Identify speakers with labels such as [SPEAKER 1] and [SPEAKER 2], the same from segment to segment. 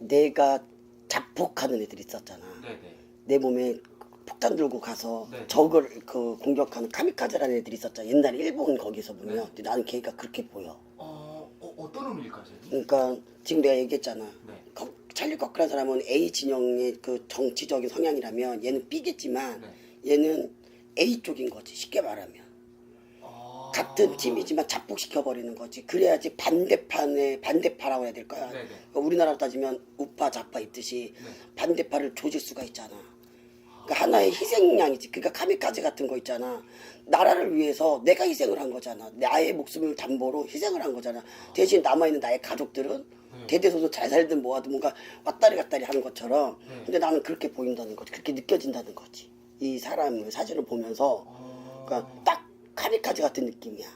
[SPEAKER 1] 내가 자폭하는 애들 있었잖아.
[SPEAKER 2] 네네.
[SPEAKER 1] 내 몸에 폭탄 들고 가서
[SPEAKER 2] 네.
[SPEAKER 1] 적을 그 공격하는 카미카제라는 애들이 있었잖아. 옛날에 일본 거기서 보면
[SPEAKER 2] 네.
[SPEAKER 1] 근데 나는 걔가 그렇게 보여.
[SPEAKER 2] 어, 어 어떤 의미일까 선생님?
[SPEAKER 1] 그러니까 지금 내가 얘기했잖아.
[SPEAKER 2] 네.
[SPEAKER 1] 거- 찰리 커크라는 사람은 A 진영의 그 정치적인 성향이라면 얘는 B겠지만
[SPEAKER 2] 네.
[SPEAKER 1] 얘는 A 쪽인 거지. 쉽게 말하면.
[SPEAKER 2] 아.
[SPEAKER 1] 같은 팀이지만 자폭시켜 버리는 거지. 그래야지 반대판에 반대파라고 해야 될까요?
[SPEAKER 2] 네네.
[SPEAKER 1] 그러니까 우리나라로 따지면 우파 좌파 있듯이
[SPEAKER 2] 네.
[SPEAKER 1] 반대파를 조질 수가 있잖아. 그러니까 하나의 희생양이지. 그러니까 카미카제 같은 거 있잖아. 나라를 위해서 내가 희생을 한 거잖아. 나의 목숨을 담보로 희생을 한 거잖아. 대신 남아있는 나의 가족들은
[SPEAKER 2] 네.
[SPEAKER 1] 대대손손 잘 살든 뭐하든 뭔가 왔다리 갔다리 하는 것처럼.
[SPEAKER 2] 네.
[SPEAKER 1] 근데 나는 그렇게 보인다는 거지. 그렇게 느껴진다는 거지. 이 사람을 사진을 보면서.
[SPEAKER 2] 어...
[SPEAKER 1] 그러니까 딱 카미카제 같은 느낌이야.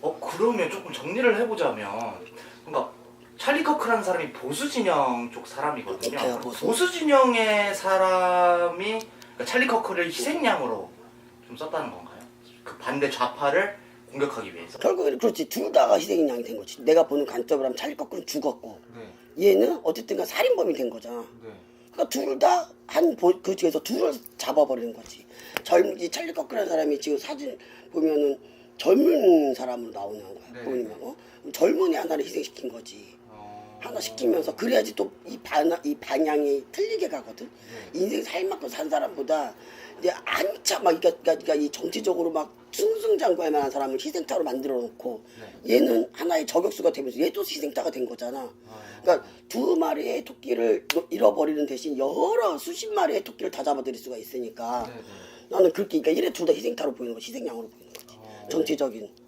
[SPEAKER 3] 어 그러면 조금 정리를 해보자면 그러니까 찰리 커크라는 사람이 보수 진영 쪽 사람이거든요.
[SPEAKER 1] 그래요, 보수.
[SPEAKER 3] 진영의 사람이 그러니까 찰리 커크를 희생양으로 좀 썼다는 건가요? 그 반대 좌파를 공격하기 위해서.
[SPEAKER 1] 결국에는 그렇지. 둘 다가 희생인 양이 된 거지. 내가 보는 관점으로 하면 찰리 거꾸로 죽었고.
[SPEAKER 2] 네.
[SPEAKER 1] 얘는 어쨌든 간 살인범이 된 거잖아.
[SPEAKER 2] 네.
[SPEAKER 1] 그러니까 둘 다 한그 중에서 둘을 잡아버리는 거지. 젊지 찰리 거크라는 사람이 지금 사진 보면은 젊은 사람으로 나오는 거야.
[SPEAKER 2] 네.
[SPEAKER 1] 보이면 어? 젊은이 하나를 희생시킨 거지.
[SPEAKER 2] 어...
[SPEAKER 1] 하나 시키면서 그래야지 또이 반, 이 방향이 틀리게 가거든.
[SPEAKER 2] 네.
[SPEAKER 1] 인생 살만큼 산 사람보다 이제 한참 막 그러니까, 그러니까 이 정치적으로 막 승승장구할 만한 사람을 희생자로 만들어 놓고
[SPEAKER 2] 네.
[SPEAKER 1] 얘는 하나의 저격수가 되면서 얘도 희생자가 된 거잖아.
[SPEAKER 2] 아...
[SPEAKER 1] 그러니까 두 마리의 토끼를 잃어버리는 대신 여러 수십 마리의 토끼를 다 잡아들일 수가 있으니까
[SPEAKER 2] 네네.
[SPEAKER 1] 나는 그렇게 그러니까 얘네 둘다 희생자로 보이는 거, 희생양으로 보이는 거지.
[SPEAKER 2] 어...
[SPEAKER 1] 정치적인.